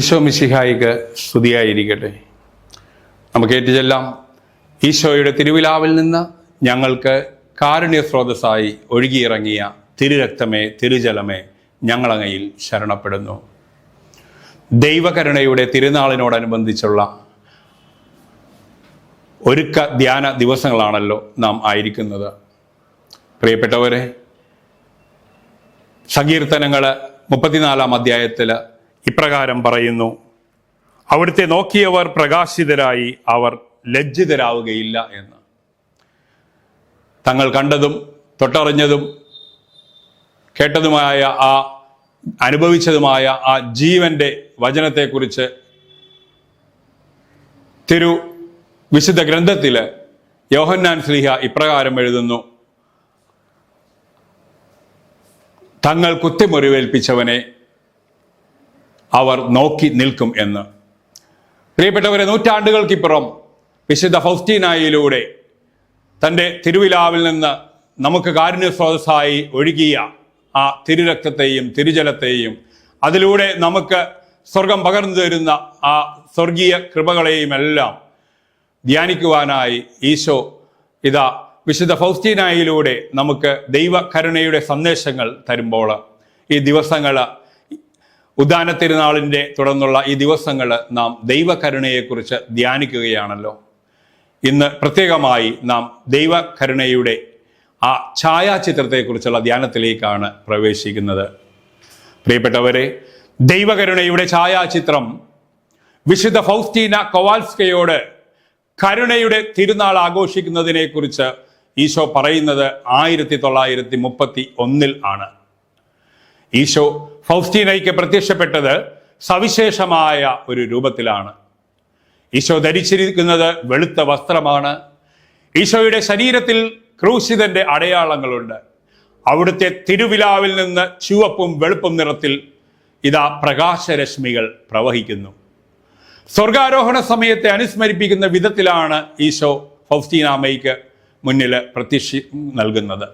ഈശോ മിശിഹായിക്ക് സ്തുതിയായിരിക്കട്ടെ. നമുക്ക് ഏറ്റുചെല്ലാം ഈശോയുടെ തിരുവിലാവിൽ നിന്ന് ഞങ്ങൾക്ക് കാരുണ്യ സ്രോതസ്സായി ഒഴുകിയിറങ്ങിയ തിരുരക്തമേ തിരുജലമേ ഞങ്ങളങ്ങയിൽ ശരണപ്പെടുന്നു. ദൈവകരുണയുടെ തിരുനാളിനോടനുബന്ധിച്ചുള്ള ഒരുക്ക ധ്യാന ദിവസങ്ങളാണല്ലോ നാം ആയിരിക്കുന്നത്. പ്രിയപ്പെട്ടവരെ സങ്കീർത്തനങ്ങൾ മുപ്പത്തിനാലാം അധ്യായത്തിൽ ഇപ്രകാരം പറയുന്നു. അവിടുത്തെ നോക്കിയവർ പ്രകാശിതരായി അവർ ലജ്ജിതരാവുകയില്ല എന്ന്. തങ്ങൾ കണ്ടതും തൊട്ടറിഞ്ഞതും കേട്ടതുമായ ആ അനുഭവിച്ചതുമായ ആ ജീവന്റെ വചനത്തെക്കുറിച്ച് തിരു വിശുദ്ധ ഗ്രന്ഥത്തിൽ യോഹന്നാൻ സ്ലിഹ ഇപ്രകാരം എഴുതുന്നു. തങ്ങൾ കുത്തിമുറിവേൽപ്പിച്ചവനെ അവർ നോക്കി നിൽക്കും എന്ന്. പ്രിയപ്പെട്ടവരെ നൂറ്റാണ്ടുകൾക്കിപ്പുറം വിശുദ്ധ ഫൗസ്റ്റീനായിലൂടെ തന്റെ തിരുവിലാവിൽ നിന്ന് നമുക്ക് കാരുണ്യ സ്രോതസ്സായി ഒഴുകിയ ആ തിരുരക്തത്തെയും തിരുജലത്തെയും അതിലൂടെ നമുക്ക് സ്വർഗം പകർന്നു തരുന്ന ആ സ്വർഗീയ കൃപകളെയും എല്ലാം ധ്യാനിക്കുവാനായി ഈശോ ഇതാ വിശുദ്ധ ഫൗസ്റ്റീനായിലൂടെ നമുക്ക് ദൈവ കരുണയുടെ സന്ദേശങ്ങൾ തരുമ്പോൾ ഈ ദിവസങ്ങൾ ഉദാന തിരുനാളിന്റെ തുടർന്നുള്ള ഈ ദിവസങ്ങൾ നാം ദൈവകരുണയെക്കുറിച്ച് ധ്യാനിക്കുകയാണല്ലോ. ഇന്ന് പ്രത്യേകമായി നാം ദൈവകരുണയുടെ ആ ഛായാചിത്രത്തെക്കുറിച്ചുള്ള ധ്യാനത്തിലേക്കാണ് പ്രവേശിക്കുന്നത്. പ്രിയപ്പെട്ടവരെ ദൈവകരുണയുടെ ഛായാചിത്രം വിശുദ്ധ ഫൗസ്റ്റീന കൊവാൽസ്കയോട് കരുണയുടെ തിരുനാൾ ആഘോഷിക്കുന്നതിനെക്കുറിച്ച് ഈശോ പറയുന്നത് ആയിരത്തി തൊള്ളായിരത്തി മുപ്പത്തി ഒന്നിൽ ആണ്. ഈശോ ഫൗസ്റ്റീനയ്ക്ക് പ്രത്യക്ഷപ്പെട്ടത് സവിശേഷമായ ഒരു രൂപത്തിലാണ്. ഈശോ ധരിച്ചിരിക്കുന്നത് വെളുത്ത വസ്ത്രമാണ്. ഈശോയുടെ ശരീരത്തിൽ ക്രൂശിതന്റെ അടയാളങ്ങളുണ്ട്. അവിടുത്തെ തിരുവിലാവിൽ നിന്ന് ചുവപ്പും വെളുപ്പും നിറത്തിൽ ഇതാ പ്രകാശരശ്മികൾ പ്രവഹിക്കുന്നു. സ്വർഗാരോഹണ സമയത്തെ അനുസ്മരിപ്പിക്കുന്ന വിധത്തിലാണ് ഈശോ ഫൗസ്റ്റീനാമയ്ക്ക് മുന്നിൽ പ്രത്യക്ഷ നൽകുന്നത്.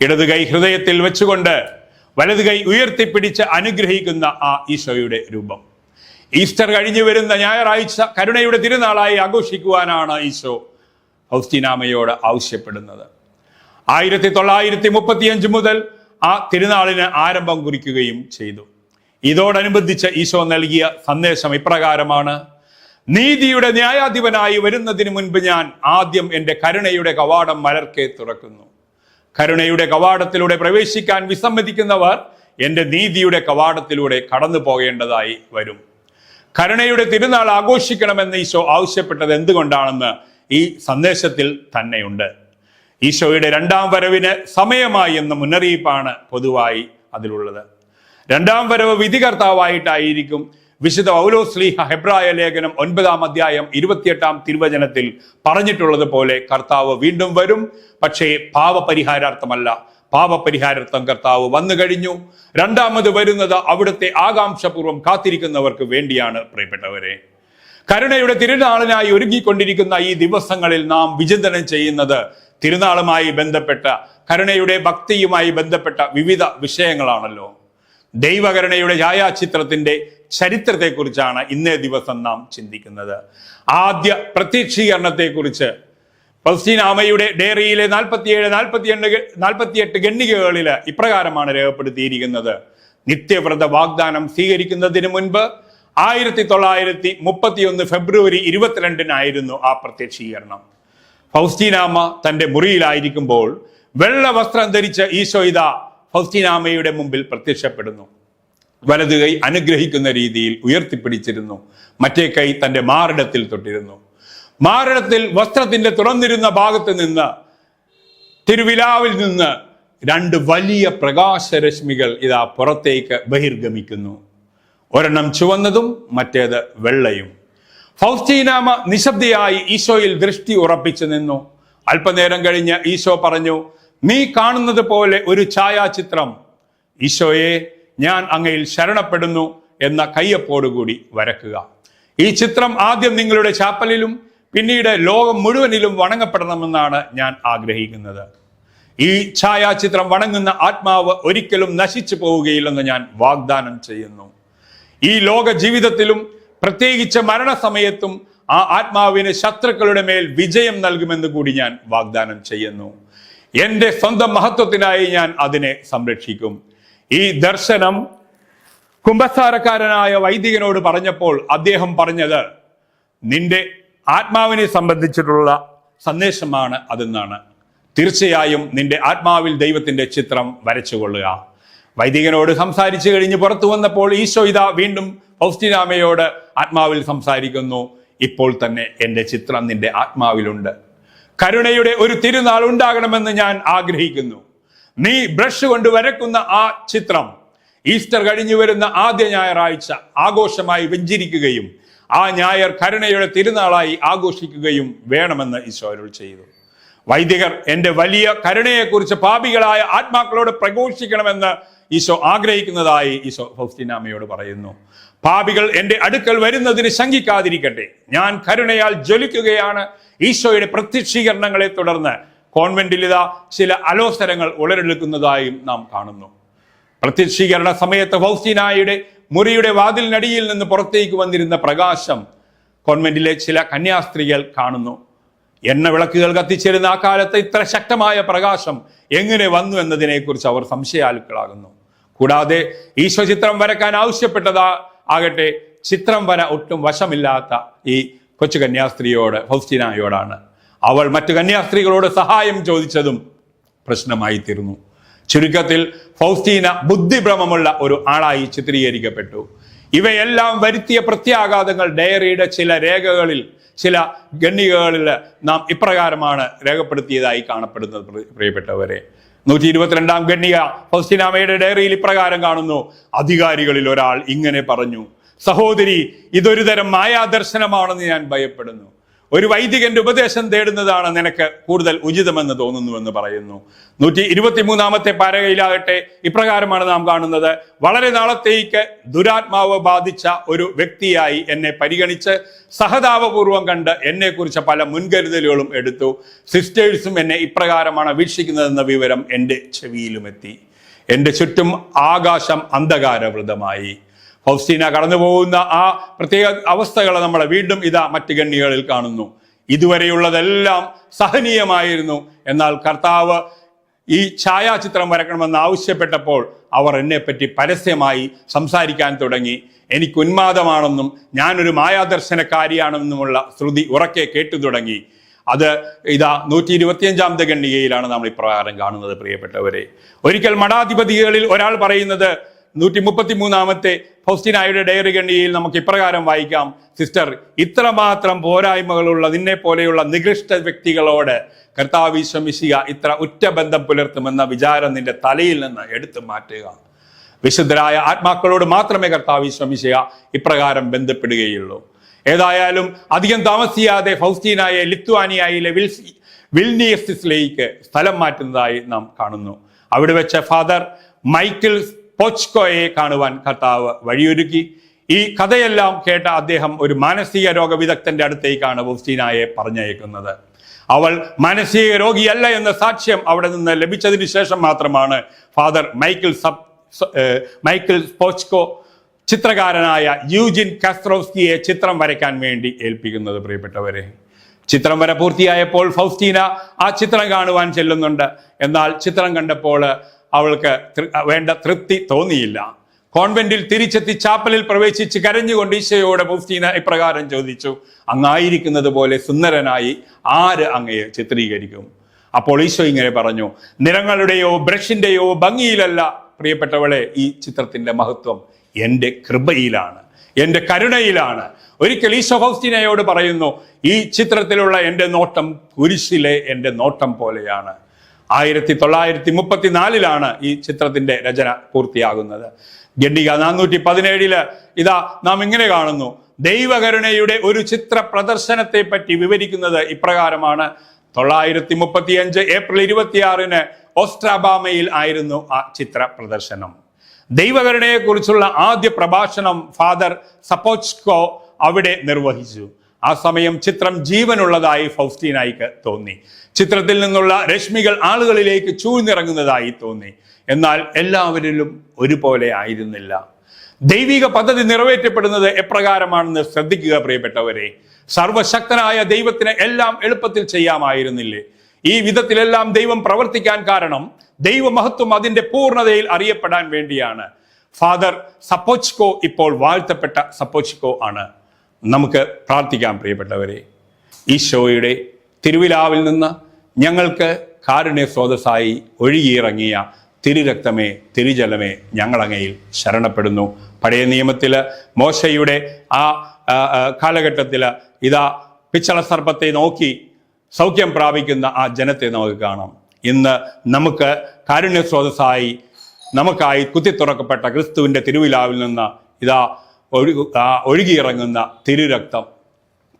ഇടതുകൈ ഹൃദയത്തിൽ വെച്ചുകൊണ്ട് വലത് കൈ ഉയർത്തിപ്പിടിച്ച് അനുഗ്രഹിക്കുന്ന ആ ഈശോയുടെ രൂപം. ഈസ്റ്റർ കഴിഞ്ഞു വരുന്ന ഞായറാഴ്ച കരുണയുടെ തിരുനാളായി ആഘോഷിക്കുവാനാണ് ഈശോ ഔസ്തിനാമയോട് ആവശ്യപ്പെടുന്നത്. ആയിരത്തി തൊള്ളായിരത്തി മുപ്പത്തിയഞ്ച് മുതൽ ആ തിരുനാളിന് ആരംഭം കുറിക്കുകയും ചെയ്തു. ഇതോടനുബന്ധിച്ച് ഈശോ നൽകിയ സന്ദേശം ഇപ്രകാരമാണ് നീതിയുടെ ന്യായാധിപനായി വരുന്നതിന് മുൻപ് ഞാൻ ആദ്യം എന്റെ കരുണയുടെ കവാടം മലർക്കെ തുറക്കുന്നു. കരുണയുടെ കവാടത്തിലൂടെ പ്രവേശിക്കാൻ വിസമ്മതിക്കുന്നവർ എന്റെ നീതിയുടെ കവാടത്തിലൂടെ കടന്നു പോകേണ്ടതായി വരും. കരുണയുടെ തിരുനാൾ ആഘോഷിക്കണമെന്ന് ഈശോ ആവശ്യപ്പെട്ടത് എന്തുകൊണ്ടാണെന്ന് ഈ സന്ദേശത്തിൽ തന്നെയുണ്ട്. ഈശോയുടെ രണ്ടാം വരവിന് സമയമായി എന്ന മുന്നറിയിപ്പാണ് പൊതുവായി അതിലുള്ളത്. രണ്ടാം വരവ് വിധികർത്താവായിട്ടായിരിക്കും വിശുദ്ധ പൗലോസ്ലീഹ ഹെബ്രായ ലേഖനം ഒൻപതാം അധ്യായം ഇരുപത്തിയെട്ടാം തിരുവചനത്തിൽ പറഞ്ഞിട്ടുള്ളത് പോലെ കർത്താവ് വീണ്ടും വരും. പക്ഷേ പാവപരിഹാരാർത്ഥമല്ല പാപപരിഹാരാർത്ഥം കർത്താവ് വന്നു കഴിഞ്ഞു. രണ്ടാമത് വരുന്നത് അവിടുത്തെ ആകാംക്ഷപൂർവം കാത്തിരിക്കുന്നവർക്ക് വേണ്ടിയാണ് പ്രിയപ്പെട്ടവരെ. കരുണയുടെ തിരുനാളിനായി ഒരുങ്ങിക്കൊണ്ടിരിക്കുന്ന ഈ ദിവസങ്ങളിൽ നാം വിചിന്തനം ചെയ്യുന്നത് തിരുനാളുമായി ബന്ധപ്പെട്ട കരുണയുടെ ഭക്തിയുമായി ബന്ധപ്പെട്ട വിവിധ വിഷയങ്ങളാണല്ലോ. ദൈവകരുണയുടെ ഛായാചിത്രത്തിന്റെ ചരിത്രത്തെക്കുറിച്ചാണ് ഇന്നേ ദിവസം നാം ചിന്തിക്കുന്നത്. ആദ്യ പ്രത്യക്ഷീകരണത്തെക്കുറിച്ച് ആമയുടെ ഡയറിയിലെ നാൽപ്പത്തിയേഴ് നാൽപ്പത്തിയെട്ട് നാൽപ്പത്തിയെട്ട് ഗണ്ണികകളിൽ ഇപ്രകാരമാണ് രേഖപ്പെടുത്തിയിരിക്കുന്നത്. നിത്യവ്രത വാഗ്ദാനം സ്വീകരിക്കുന്നതിന് മുൻപ് ആയിരത്തി തൊള്ളായിരത്തി മുപ്പത്തിയൊന്ന് ഫെബ്രുവരി ഇരുപത്തിരണ്ടിനായിരുന്നു ആ പ്രത്യക്ഷീകരണം. ഫൗസ്റ്റീനാമ തന്റെ മുറിയിലായിരിക്കുമ്പോൾ വെള്ള വസ്ത്രം ധരിച്ച ഈശോയിത ഫൗസ്റ്റീനാമയുടെ മുമ്പിൽ പ്രത്യക്ഷപ്പെടുന്നു. വലതു കൈ അനുഗ്രഹിക്കുന്ന രീതിയിൽ ഉയർത്തിപ്പിടിച്ചിരുന്നു. മറ്റേ കൈ തന്റെ മാറിടത്തിൽ തൊട്ടിരുന്നു. മാറിടത്തിൽ വസ്ത്രത്തിന്റെ തുറന്നിരുന്ന ഭാഗത്ത് നിന്ന് തിരുവിലാവിൽ നിന്ന് രണ്ട് വലിയ പ്രകാശരശ്മികൾ ഇതാ പുറത്തേക്ക് ബഹിർഗമിക്കുന്നു. ഒരെണ്ണം ചുവന്നതും മറ്റേത് വെള്ളയും. ഫൗസ്റ്റീനാമ നിശബ്ദയായി ഈശോയിൽ ദൃഷ്ടി ഉറപ്പിച്ചു നിന്നു. അല്പനേരം കഴിഞ്ഞ് ഈശോ പറഞ്ഞു നീ കാണുന്നത് പോലെ ഒരു ഛായാചിത്രം. ഈശോയെ ഞാൻ അങ്ങയിൽ ശരണപ്പെടുന്നു എന്ന കയ്യപ്പോടുകൂടി വരക്കുക. ഈ ചിത്രം ആദ്യം നിങ്ങളുടെ ചാപ്പലിലും പിന്നീട് ലോകം മുഴുവനിലും വണങ്ങപ്പെടണമെന്നാണ് ഞാൻ ആഗ്രഹിക്കുന്നത്. ഈ ഛായാചിത്രം വണങ്ങുന്ന ആത്മാവ് ഒരിക്കലും നശിച്ചു പോവുകയില്ലെന്ന് ഞാൻ വാഗ്ദാനം ചെയ്യുന്നു. ഈ ലോക ജീവിതത്തിലും പ്രത്യേകിച്ച് മരണസമയത്തും ആ ആത്മാവിന് ശത്രുക്കളുടെ മേൽ വിജയം നൽകുമെന്ന് കൂടി ഞാൻ വാഗ്ദാനം ചെയ്യുന്നു. എന്റെ സ്വന്തം മഹത്വത്തിനായി ഞാൻ അതിനെ സംരക്ഷിക്കും. ഈ ദർശനം കുംഭസാരക്കാരനായ വൈദികനോട് പറഞ്ഞപ്പോൾ അദ്ദേഹം പറഞ്ഞത് നിന്റെ ആത്മാവിനെ സംബന്ധിച്ചിട്ടുള്ള സന്ദേശമാണ് അതെന്നാണ്. തീർച്ചയായും നിന്റെ ആത്മാവിൽ ദൈവത്തിന്റെ ചിത്രം വരച്ചുകൊള്ളുക. വൈദികനോട് സംസാരിച്ചു കഴിഞ്ഞ് പുറത്തു വന്നപ്പോൾ ഈശോ ഇതാ വീണ്ടും ഫൗസ്റ്റിനാമയോട് ആത്മാവിൽ സംസാരിക്കുന്നു ഇപ്പോൾ തന്നെ എന്റെ ചിത്രം നിന്റെ ആത്മാവിലുണ്ട്. കരുണയുടെ ഒരു തിരുനാൾ ഉണ്ടാകണമെന്ന് ഞാൻ ആഗ്രഹിക്കുന്നു. നീ ബ്രഷ് കൊണ്ട് വരക്കുന്ന ആ ചിത്രം ഈസ്റ്റർ കഴിഞ്ഞു വരുന്ന ആദ്യ ഞായറാഴ്ച ആഘോഷമായി വെഞ്ചിരിക്കുകയും ആ ഞായർ കരുണയുടെ തിരുനാളായി ആഘോഷിക്കുകയും വേണമെന്ന് ഈശോരോൾ ചെയ്തു. വൈദികർ എന്റെ വലിയ കരുണയെക്കുറിച്ച് പാപികളായ ആത്മാക്കളോട് പ്രഘോഷിക്കണമെന്ന് ഈശോ ആഗ്രഹിക്കുന്നതായി ഈശോ ഫൗസ്റ്റിനാമയോട് പറയുന്നു. പാപികൾ എന്റെ അടുക്കൽ വരുന്നതിന് ശങ്കിക്കാതിരിക്കട്ടെ. ഞാൻ കരുണയാൽ ജ്വലിക്കുകയാണ്. ഈശോയുടെ പ്രത്യക്ഷീകരണങ്ങളെ തുടർന്ന് കോൺവെന്റിൽ ചില അലോസരങ്ങൾ ഉളരെടുക്കുന്നതായും നാം കാണുന്നു. പ്രത്യക്ഷീകരണ സമയത്ത് ഫൗസ്റ്റിനായുടെ മുറിയുടെ വാതിലിനടിയിൽ നിന്ന് പുറത്തേക്ക് വന്നിരുന്ന പ്രകാശം കോൺവെന്റിലെ ചില കന്യാസ്ത്രീകൾ കാണുന്നു. എണ്ണ വിളക്കുകൾ കത്തിച്ചിരുന്ന ആ കാലത്ത് ഇത്ര ശക്തമായ പ്രകാശം എങ്ങനെ വന്നു എന്നതിനെക്കുറിച്ച് അവർ സംശയാലുക്കളാകുന്നു. കൂടാതെ ഈശോ ചിത്രം വരക്കാൻ ആവശ്യപ്പെട്ടതാ ആകട്ടെ ചിത്രം വര ഒട്ടും വശമില്ലാത്ത ഈ കൊച്ചു കന്യാസ്ത്രീയോട് ഫൗസ്റ്റിനായോടാണ് അവൾ മറ്റു കന്യാസ്ത്രീകളോട് സഹായം ചോദിച്ചതും പ്രശ്നമായി തീർന്നു ചുരുക്കത്തിൽ ഫൗസ്റ്റീന ബുദ്ധിഭ്രമമുള്ള ഒരു ആളായി ചിത്രീകരിക്കപ്പെട്ടു. ഇവയെല്ലാം വരുത്തിയ പ്രത്യാഘാതങ്ങൾ ഡയറിയുടെ ചില രേഖകളിൽ ചില ഗണ്ണികകളിൽ നാം ഇപ്രകാരമാണ് രേഖപ്പെടുത്തിയതായി കാണപ്പെടുന്നത് പ്രിയപ്പെട്ടവരെ. നൂറ്റി ഇരുപത്തിരണ്ടാം ഗണ്ണിക ഫൗസ്റ്റിനാമയുടെ ഡയറിയിൽ ഇപ്രകാരം കാണുന്നു. അധികാരികളിൽ ഒരാൾ ഇങ്ങനെ പറഞ്ഞു സഹോദരി ഇതൊരു തരം മായാദർശനമാണെന്ന് ഞാൻ ഭയപ്പെടുന്നു. ഒരു വൈദികന്റെ ഉപദേശം തേടുന്നതാണ് നിനക്ക് കൂടുതൽ ഉചിതമെന്ന് തോന്നുന്നുവെന്ന് പറയുന്നു. നൂറ്റി ഇരുപത്തിമൂന്നാമത്തെ പാരകയിലാകട്ടെ ഇപ്രകാരമാണ് നാം കാണുന്നത്. വളരെ നാളത്തേക്ക് ദുരാത്മാവ് ബാധിച്ച ഒരു വ്യക്തിയായി എന്നെ പരിഗണിച്ച് സഹതാപപൂർവം കണ്ട് എന്നെക്കുറിച്ച് പല മുൻകരുതലുകളും എടുത്തു. സിസ്റ്റേഴ്സും എന്നെ ഇപ്രകാരമാണ് വീക്ഷിക്കുന്നതെന്ന വിവരം എന്റെ ചെവിയിലുമെത്തി. എന്റെ ചുറ്റും ആകാശം അന്ധകാരവൃതമായി. ഫൗസ്റ്റീന കടന്നു പോകുന്ന ആ പ്രത്യേക അവസ്ഥകളെ നമ്മൾ വീണ്ടും ഇതാ മറ്റ് ഗണ്ണികളിൽ കാണുന്നു. ഇതുവരെയുള്ളതെല്ലാം സഹനീയമായിരുന്നു. എന്നാൽ കർത്താവ് ഈ ഛായാചിത്രം വരക്കണമെന്ന് ആവശ്യപ്പെട്ടപ്പോൾ അവർ എന്നെപ്പറ്റി പരസ്യമായി സംസാരിക്കാൻ തുടങ്ങി. എനിക്ക് ഉന്മാദമാണെന്നും ഞാനൊരു മായാദർശനക്കാരിയാണെന്നുമുള്ള ശ്രുതി ഉറക്കെ കേട്ടു തുടങ്ങി. അത് ഇതാ നൂറ്റി ഇരുപത്തിയഞ്ചാമത്തെ ഖണ്ഡികയിലാണ് നമ്മൾ ഇപ്രകാരം കാണുന്നത് പ്രിയപ്പെട്ടവരെ. ഒരിക്കൽ മഠാധിപതികളിൽ ഒരാൾ പറയുന്നത് നൂറ്റി മുപ്പത്തി മൂന്നാമത്തെ ഫൗസ്റ്റിനായുടെ ഡയറി ഗണ്ണിയിൽ നമുക്ക് ഇപ്രകാരം വായിക്കാം. സിസ്റ്റർ ഇത്രമാത്രം പോരായ്മകളുള്ള നിന്നെ പോലെയുള്ള നികൃഷ്ട വ്യക്തികളോട് കർത്താവിശ്വമിശിക ഇത്ര ഉറ്റ ബന്ധം പുലർത്തുമെന്ന വിചാരം നിന്റെ തലയിൽ നിന്ന് എടുത്തു മാറ്റുക. വിശുദ്ധരായ ആത്മാക്കളോട് മാത്രമേ കർത്താവിശ്വമിശിക ഇപ്രകാരം ബന്ധപ്പെടുകയുള്ളൂ. ഏതായാലും അധികം താമസിയാതെ ഫൗസ്റ്റീനായ ലിത്വാനിയയിലെ വിൽസ് വിൽനിയസിലേക്ക് സ്ഥലം മാറ്റുന്നതായി നാം കാണുന്നു. അവിടെ വെച്ച ഫാദർ മൈക്കിൾ പോച്ച്കോയെ കാണുവാൻ കർത്താവ് വഴിയൊരുക്കി. ഈ കഥയെല്ലാം കേട്ട അദ്ദേഹം ഒരു മാനസിക രോഗ വിദഗ്ധന്റെ അടുത്തേക്കാണ് ഫൗസ്റ്റീനായെ പറഞ്ഞയക്കുന്നത്. അവൾ മാനസിക രോഗിയല്ല എന്ന സാക്ഷ്യം അവിടെ നിന്ന് ലഭിച്ചതിന് ശേഷം മാത്രമാണ് ഫാദർ മൈക്കിൾ സബ് മൈക്കിൾ പോച്കോ ചിത്രകാരനായ യൂജിൻ കാസ്ത്രോസ്കിയെ ചിത്രം വരയ്ക്കാൻ വേണ്ടി ഏൽപ്പിക്കുന്നത് പ്രിയപ്പെട്ടവരെ. ചിത്രം വര പൂർത്തിയായപ്പോൾ ഫൗസ്റ്റീന ആ ചിത്രം കാണുവാൻ ചെല്ലുന്നുണ്ട്. എന്നാൽ ചിത്രം കണ്ടപ്പോൾ അവൾക്ക് വേണ്ട തൃപ്തി തോന്നിയില്ല. കോൺവെന്റിൽ തിരിച്ചെത്തി ചാപ്പലിൽ പ്രവേശിച്ച് കരഞ്ഞുകൊണ്ട് ഈശയോടെ മുഫ്തീന ഇപ്രകാരം ചോദിച്ചു അങ്ങായിരിക്കുന്നത് പോലെ സുന്ദരനായി ആര് അങ്ങയെ ചിത്രീകരിക്കും? അപ്പോൾ ഈശോ ഇങ്ങനെ പറഞ്ഞു നിറങ്ങളുടെയോ ബ്രഷിന്റെയോ ഭംഗിയിലല്ല പ്രിയപ്പെട്ടവളെ ഈ ചിത്രത്തിന്റെ മഹത്വം എന്റെ കൃപയിലാണ് എന്റെ കരുണയിലാണ്. ഒരിക്കൽ ഈശോ ഫൗസ്റ്റിനയോട് പറയുന്നു ഈ ചിത്രത്തിലുള്ള എന്റെ നോട്ടം കുരിശിലെ എന്റെ നോട്ടം പോലെയാണ്. ആയിരത്തി തൊള്ളായിരത്തി മുപ്പത്തിനാലിലാണ് ഈ ചിത്രത്തിന്റെ രചന പൂർത്തിയാകുന്നത്. ഗണ്ഡിക നാനൂറ്റി പതിനേഴിൽ ഇതാ നാം ഇങ്ങനെ കാണുന്നു. ദൈവകരുണയുടെ ഒരു ചിത്ര പ്രദർശനത്തെ പറ്റി വിവരിക്കുന്നത് ഇപ്രകാരമാണ്. തൊള്ളായിരത്തി മുപ്പത്തിയഞ്ച് ഏപ്രിൽ ഇരുപത്തിയാറിന് ഓസ്ട്രാബാമയിൽ ആയിരുന്നു ആ ചിത്ര പ്രദർശനം. ദൈവകരുണയെക്കുറിച്ചുള്ള ആദ്യ പ്രഭാഷണം ഫാദർ സപ്പോസ്കോ അവിടെ നിർവഹിച്ചു. ആ സമയം ചിത്രം ജീവനുള്ളതായി ഫൗസ്റ്റീനായിക്ക് തോന്നി. ചിത്രത്തിൽ നിന്നുള്ള രശ്മികൾ ആളുകളിലേക്ക് ചൂഴ്ന്നിറങ്ങുന്നതായി തോന്നി. എന്നാൽ എല്ലാവരിലും ഒരുപോലെ ആയിരുന്നില്ല. ദൈവിക പദ്ധതി നിറവേറ്റപ്പെടുന്നത് എപ്രകാരമാണെന്ന് ശ്രദ്ധിക്കുക പ്രിയപ്പെട്ടവരെ. സർവശക്തനായ ദൈവത്തിന് എല്ലാം എളുപ്പത്തിൽ ചെയ്യാമായിരുന്നില്ലേ? ഈ വിധത്തിലെല്ലാം ദൈവം പ്രവർത്തിക്കാൻ കാരണം ദൈവമഹത്വം അതിന്റെ പൂർണതയിൽ അറിയപ്പെടാൻ വേണ്ടിയാണ്. ഫാദർ സപ്പോച്ച്കോ ഇപ്പോൾ വാഴ്ത്തപ്പെട്ട സപ്പോച്ച്കോ ആണ്. നമുക്ക് പ്രാർത്ഥിക്കാം പ്രിയപ്പെട്ടവരെ. ഈശോയുടെ തിരുവിലാവിൽ നിന്ന് ഞങ്ങൾക്ക് കാരുണ്യ സ്രോതസ്സായി ഒഴുകിയിറങ്ങിയ തിരുരക്തമേ തിരുജലമേ ഞങ്ങളങ്ങയിൽ ശരണപ്പെടുന്നു. പഴയ നിയമത്തിൽ മോശയുടെ ആ കാലഘട്ടത്തിൽ ഇതാ പിച്ചള സർപ്പത്തെ നോക്കി സൗഖ്യം പ്രാപിക്കുന്ന ആ ജനത്തെ നമുക്ക് കാണാം. ഇന്ന് നമുക്ക് കാരുണ്യ സ്രോതസ്സായി നമുക്കായി കുത്തിത്തുറക്കപ്പെട്ട ക്രിസ്തുവിന്റെ തിരുവിലാവിൽ നിന്ന് ഇതാ ഒഴുകു ഒഴുകിയിറങ്ങുന്ന തിരുരക്തം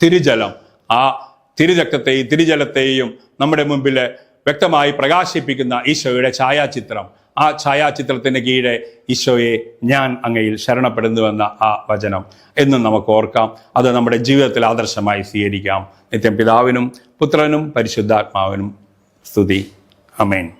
തിരുജലം. ആ തിരുരക്തത്തെയും തിരുജലത്തെയും നമ്മുടെ മുമ്പിൽ വ്യക്തമായി പ്രകാശിപ്പിക്കുന്ന ഈശോയുടെ ഛായാചിത്രം. ആ ഛായാചിത്രത്തിന് കീഴെ ഈശോയെ ഞാൻ അങ്ങയിൽ ശരണപ്പെടുന്നുവെന്ന ആ വചനം എന്നും നമുക്ക് ഓർക്കാം. അത് നമ്മുടെ ജീവിതത്തിൽ ആദർശമായി സ്വീകരിക്കാം. നിത്യം പിതാവിനും പുത്രനും പരിശുദ്ധാത്മാവിനും സ്തുതി. അമേൻ